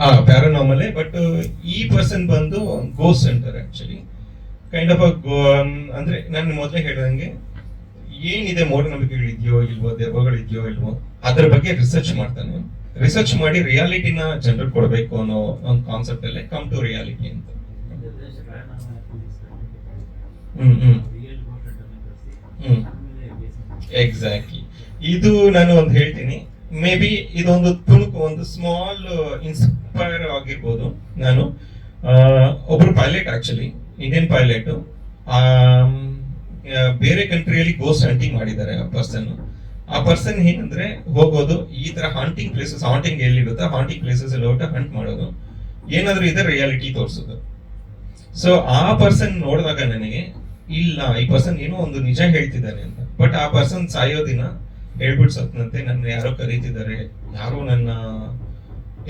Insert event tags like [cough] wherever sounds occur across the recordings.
ಆ ಪ್ಯಾರಾನಾಮಲ್ ಬಟ್ ಈ ಪರ್ಸನ್ ಬಂದು go centre actually kind of ಅಂದ್ರೆ ನಾನು ಮೊದಲೇ ಹೇಳ್ದಂಗೆ, ಏನಿದೆ ಮೂಢನಂಬಿಕೆಗಳಿದೆಯೋ ಇಲ್ವೋ, ದೆವ್ವಗಳಿದೆಯೋ ಇಲ್ವೋ, ಅದ್ರ ಬಗ್ಗೆ ರಿಸರ್ಚ್ ಮಾಡ್ತಾನೆ ರಿಸರ್ಚ್ ಮಾಡಿ ರಿಯಾಲಿಟಿನ ಜನರಿಗೆ ಕೊಡಬೇಕು ಅನ್ನೋ ಒಂದು ಕಾನ್ಸೆಪ್ಟ್ ಅಲ್ಲೇ ಕಮ್ ಟು ರಿಯಾಲಿಟಿ ಅಂತ. ಹ್ಮ್ ಹ್ಮ್. ಹ್ಮ್. ಎಕ್ಸಾಕ್ಟ್ಲಿ ಇದು ನಾನು ಒಂದು ಹೇಳ್ತೀನಿ. ಮೇ ಬಿ ಇದೊಂದು ತುಣುಕು, ಒಂದು ಸ್ಮಾಲ್ ಇನ್ಸ್ಪೈರ್ ಆಗಿರ್ಬೋದು. ನಾನು ಒಬ್ರು ಪೈಲಟ್ ಆಕ್ಚುಲಿ ಇಂಡಿಯನ್ ಪೈಲಟ್ ಬೇರೆ ಕಂಟ್ರಿಯಲ್ಲಿ ಗೋಸ್ಟ್ ಹಂಟಿಂಗ್ ಮಾಡಿದ್ದಾರೆ ಆ ಪರ್ಸನ್ ಆ ಪರ್ಸನ್ ಏನಂದ್ರೆ, ಹೋಗೋದು, ಈ ತರ ಹಾಂಟಿಂಗ್ ಪ್ಲೇಸಸ್ ಹಾಂಟಿಂಗ್ ಎಲ್ಲಿರುತ್ತೋ ಹಾಂಟಿಂಗ್ ಪ್ಲೇಸಸ್ ಅಲ್ಲಿ ಹೋಗ್ತಾ ಹಂಟ್ ಮಾಡೋದು. ಏನಾದ್ರೂ ಇದೆ ರಿಯಾಲಿಟಿ ತೋರಿಸೋದು. ಸೊ ಆ ಪರ್ಸನ್ ನೋಡಿದಾಗ ನನಗೆ, ಇಲ್ಲ, ಈ ಪರ್ಸನ್ ಏನೋ ಒಂದು ನಿಜ ಹೇಳ್ತಿದ್ದಾನೆ ಅಂತ. ಬಟ್ ಆ ಪರ್ಸನ್ ಸಾಯೋ ದಿನ ಹೇಳ್ಬಿಟ್ಟು ಸತ್ನಂತೆ, ನನ್ನ ಯಾರೋ ಕರೀತಿದ್ದಾರೆ. ಯಾರೋ ನನ್ನ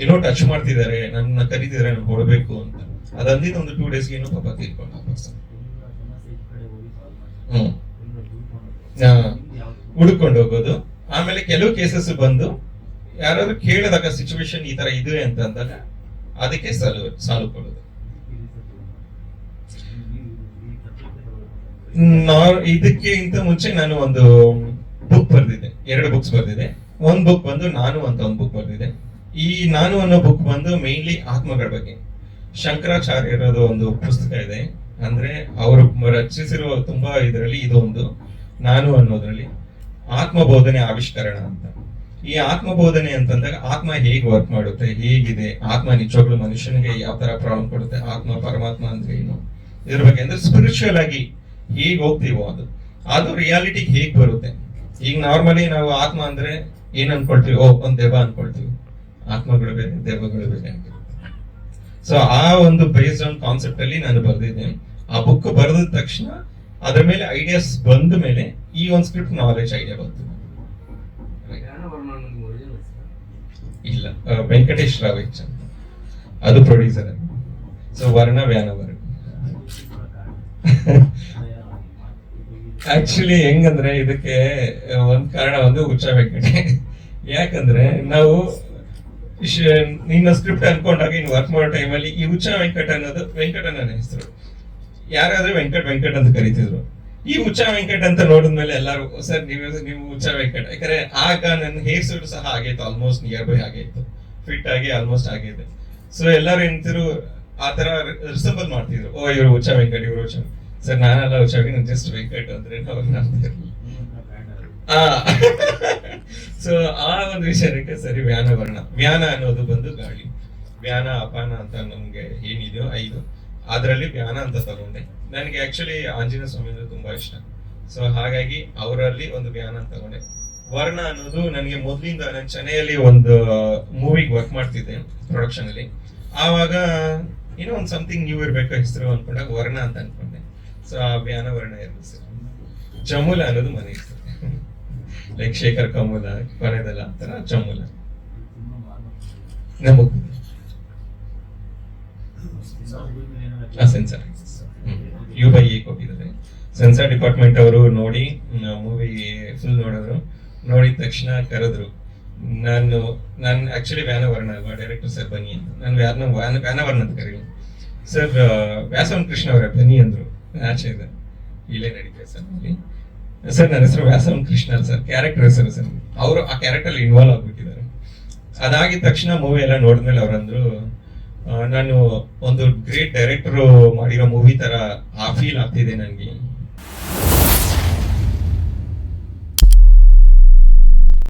ಏನೋ ಟಚ್ ಮಾಡ್ತಿದ್ದಾರೆ, ನನ್ನ ಕರೀತಿದ್ದಾರೆ, ನಾನು ಕೊಡಬೇಕು ಅಂತ. ಅದಂದಿನ ಒಂದು ಟೂ ಡೇಸ್ಗೆ ಏನೋ ಪಾಪ ತೀರ್ಕೊಂಡ ಹ್ಮ್. ಹುಡುಕೊಂಡು ಹೋಗೋದು. ಆಮೇಲೆ ಕೆಲವು ಕೇಸಸ್ ಬಂದು ಯಾರಾದ್ರೂ ಕೇಳಿದಾಗ ಸಿಚುವೇಶನ್ ಈ ತರ ಇದೆ ಅಂತ ಅಂದಾಗ ಅದಕ್ಕೆ ಸಾಲು ಸಾಲು ಕೊಡೋದು. ಇದಕ್ಕೆ ಇಂತ ಮುಂಚೆ ನಾನು ಒಂದು ಬುಕ್ ಬರ್ದಿದ್ದೆ. ಎರಡು ಬುಕ್ಸ್ ಬರ್ದಿದೆ ಒಂದ್ ಬುಕ್ ಬಂದು ನಾನು ಅಂತ ಒಂದು ಬುಕ್ ಬರ್ದಿದೆ ಈ ನಾನು ಅನ್ನೋ ಬುಕ್ ಬಂದು ಮೇನ್ಲಿ ಆತ್ಮಗಳ ಬಗ್ಗೆ. ಶಂಕರಾಚಾರ್ಯರದ ಒಂದು ಪುಸ್ತಕ ಇದೆ. ಅಂದ್ರೆ ಅವರು ರಚಿಸಿರುವ ತುಂಬಾ ಇದರಲ್ಲಿ ಇದೊಂದು ನಾನು ಅನ್ನೋದ್ರಲ್ಲಿ ಆತ್ಮಬೋಧನೆ ಆವಿಷ್ಕರಣ ಅಂತ. ಈ ಆತ್ಮಬೋಧನೆ ಅಂತಂದಾಗ ಆತ್ಮ ಹೇಗೆ ವರ್ಕ್ ಮಾಡುತ್ತೆ, ಹೇಗಿದೆ, ಆತ್ಮ ನಿಜವಾಗ್ಲು ಮನುಷ್ಯನಿಗೆ ಯಾವ ತರ ಪ್ರಾಬ್ಲಮ್ ಕೊಡುತ್ತೆ, ಆತ್ಮ ಪರಮಾತ್ಮ ಅಂದ್ರೆ ಏನು, ಇದ್ರ ಬಗ್ಗೆ ಅಂದ್ರೆ ಸ್ಪಿರಿಚುವಲ್ ಆಗಿ ಹೇಗ್ ಹೋಗ್ತೀವೋ ಅದು. ಅದು ರಿಯಾಲಿಟಿಗೆ ಹೇಗ್ ಬರುತ್ತೆ. ಈಗ ನಾರ್ಮಲಿ ನಾವು ಆತ್ಮ ಅಂದ್ರೆ ಏನ್ ಅನ್ಕೊಳ್ತೀವಿ? ಓ, ಒಂದ್ ದೆವ್ವ ಅನ್ಕೊಳ್ತೀವಿ. ಆತ್ಮಗಳು ಬೇರೆ ದೇವಗಳು ಬೇರೆ ಸೊ ಆ ಒಂದು ಬೇಸ್ಡ್ ಆನ್ ಕಾನ್ಸೆಪ್ಟ್ ಅಲ್ಲಿ ನಾನು ಬರೆದಿದ್ದೆ ಆ ಬುಕ್ ಬರೆದ ತಕ್ಷಣ ಅದ್ರ ಮೇಲೆ ಐಡಿಯಾಸ್ ಬಂದ ಮೇಲೆ ಈ ಒಂದು ಸ್ಕ್ರಿಪ್ಟ್ ನಾಲೆಜ್ ಐಡಿಯಾ ಬಂತು. ಇಲ್ಲ ವೆಂಕಟೇಶ್ ರಾವ್ ಅಂತ ಅದು ಪ್ರೊಡ್ಯೂಸರ್ ಸೊ ವರ್ಣ ವ್ಯಾನ ವರ್ಗ ಆಕ್ಚುಲಿ ಹೆಂಗಂದ್ರೆ ಇದಕ್ಕೆ ಒಂದ್ ಕಾರಣ ಒಂದು ಹುಚ್ಚ ವೆಂಕಟೆ ಯಾಕಂದ್ರೆ ನಾವು ನಿನ್ನ ಸ್ಕ್ರಿಪ್ಟ್ ಅನ್ಕೊಂಡಾಗ ಇನ್ ವರ್ಕ್ ಮಾಡೋ ಟೈಮಲ್ಲಿ ಈ ಹುಚ್ಚ ವೆಂಕಟ ಅನ್ನೋದು ವೆಂಕಟ ನನ್ನ ಹೆಸರು. ಯಾರಾದ್ರೂ ವೆಂಕಟ್ ವೆಂಕಟ್ ಅಂತ ಕರಿತಿದ್ರು. ಈ ಹುಚ್ಚ ವೆಂಕಟ್ ಅಂತ ನೋಡಿದ್ಮೇಲೆ ಎಲ್ಲರೂ ಸರ್ ನೀವು ನೀವು ಹುಚ್ಚ ವೆಂಕಟ್. ಯಾಕಂದ್ರೆ ಆಗ ನನ್ನ ಹೇರ್ ಸೂಟ್ ಸಹ ಆಗೈತು ಆಲ್ಮೋಸ್ಟ್ ನಿಯರ್ ಬೈ ಆಗೈತು ಫಿಟ್ ಆಗಿ ಆಲ್ಮೋಸ್ಟ್ ಆಗಿದೆ ಸೊ ಎಲ್ಲರೂ ಎಂತಿರು ಆ ತರ ರಿಸಂಬಲ್ ಮಾಡ್ತಿದ್ರು. ಓ ಇವರು ಹುಚ್ಚ ವೆಂಕಟ್ ಇವರು ಹುಚ್ಚ ಸರ್ ನಾನೆಲ್ಲ ಹುಚ್ಚ ವೆಂಕಟ್ ಜಸ್ಟ್ ವೆಂಕಟ್ ಅಂದ್ರೆ ಅವ್ರು ನಂಬ್ತಿರ್ಲಿಲ್ಲ [laughs] ಸೊ ಆ ಒಂದು ವಿಚಾರಕ್ಕೆ ಸರಿ ವ್ಯಾನ ವರ್ಣ. ವ್ಯಾನ ಅನ್ನೋದು ಬಂದು ಗಾಳಿ. ವ್ಯಾನ, ಅಪಾನ ಅಂತ ನಮ್ಗೆ ಏನಿದೆಯೋ ಐದು. ಅದರಲ್ಲಿ ವ್ಯಾನ ಅಂತ ತಗೊಂಡೆ. ನನಗೆ ಆಕ್ಚುಲಿ ಆಂಜನೇಯ ಸ್ವಾಮಿ ಅಂದ್ರೆ ತುಂಬಾ ಇಷ್ಟ. ಸೊ ಹಾಗಾಗಿ ಅವರಲ್ಲಿ ಒಂದು ವ್ಯಾನ ಅಂತ ತಗೊಂಡೆ. ವರ್ಣ ಅನ್ನೋದು ನನಗೆ ಮೊದಲಿಂದ ನಾನು ಚೆನ್ನೈಯಲ್ಲಿ ಒಂದು ಮೂವಿಗೆ ವರ್ಕ್ ಮಾಡ್ತಿದ್ದೆ ಪ್ರೊಡಕ್ಷನ್ ಅಲ್ಲಿ. ಆವಾಗ ಏನೋ ಒಂದು ಸಮಥಿಂಗ್ ನ್ಯೂ ಇರ್ಬೇಕು, ಹೆಸರು ಅನ್ಕೊಂಡಾಗ ವರ್ಣ ಅಂತ ಅನ್ಕೊಂಡೆ. ಸೊ ಆ ವ್ಯಾನ ವರ್ಣ ಸರ್. ಜಮುಲ ಅನ್ನೋದು ಮನೆ ಹೆಸರು. ಲೈಕ್ ಶೇಖರ್ ಕಮುಲ ಕೊನೆದಲ್ಲ ಅಂತಾರ ಚಮುಲ ನಮಗ್ ಸೆನ್ಸರ್ ಯು ಬೈ ಎ ಕೊಟ್ಟಿದ್ದಾರೆ ಸೆನ್ಸರ್ ಡಿಪಾರ್ಟ್ಮೆಂಟ್ ಅವರು ನೋಡಿ ಮೂವಿ ಫುಲ್ ನೋಡಿದ್ರು. ನೋಡಿದ ತಕ್ಷಣ ಕರೆದ್ರು. ನಾನು ನಾನು ಆಕ್ಚುಲಿ ವ್ಯಾನವರ್ಣ ಅಲ್ವಾ ಡೈರೆಕ್ಟರ್ ಸರ್ ಬನ್ನಿ ಅಂತ. ನಾನು ವ್ಯಾನ ವ್ಯಾನವರ್ಣ ಅಂತ ಕರೀಲಿ ಸರ್ ವ್ಯಾಸವನ್ ಕೃಷ್ಣ ಅವರೇ ಬನ್ನಿ ಅಂದ್ರು. ಆಚೆ ಇದೆ. ಇಲ್ಲೇ ನಡೀತದೆ ಸರ್ ಅಲ್ಲಿ ಸರ್, ನನ್ನ ಹೆಸರು ವ್ಯಾಸವನ್ ಕೃಷ್ಣ ಸರ್. ಕ್ಯಾರೆಕ್ಟರ್ ಹೆಸರು ಸರ್. ಅವರು ಆ ಕ್ಯಾರೆಕ್ಟರ್ ಇನ್ವಾಲ್ವ್ ಆಗ್ಬಿಟ್ಟಿದ್ದಾರೆ. ಅದಾಗಿದ ತಕ್ಷಣ ಮೂವಿ ಎಲ್ಲ ನೋಡಿದ್ಮೇಲೆ ಅವರಂದ್ರು ನಾನು ಒಂದು ಗ್ರೇಟ್ ಡೈರೆಕ್ಟರ್ ಮಾಡಿರೋ ಮೂವಿ ತರ ಆ ಫೀಲ್ ಆಗ್ತಿದೆ ನನಗೆ.